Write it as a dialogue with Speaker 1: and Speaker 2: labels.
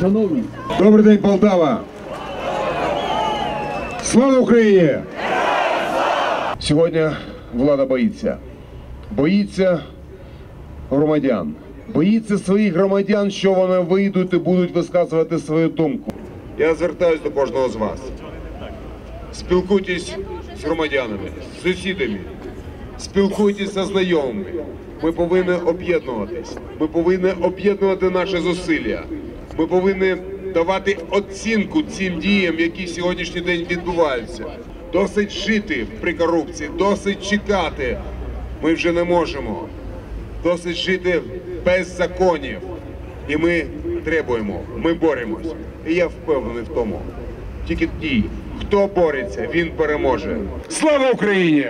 Speaker 1: Шановні, добрий день, Полтава! Слава Україні! Сьогодні влада боїться. Боїться громадян. Боїться своїх громадян, що вони вийдуть і будуть висказувати свою думку. Я звертаюся до кожного з вас. Спілкуйтесь з громадянами, з сусідами, спілкуйтесь зі знайомими. Ми повинні об'єднуватись. Ми повинні об'єднувати наші зусилля. Ми повинні давати оцінку цим діям, які сьогоднішній день відбуваються. Досить жити при корупції, досить чекати. Ми вже не можемо. Досить жити без законів. І ми требуємо, ми боремось. І я впевнений в тому. Тільки ті, хто бореться, він переможе. Слава Україні!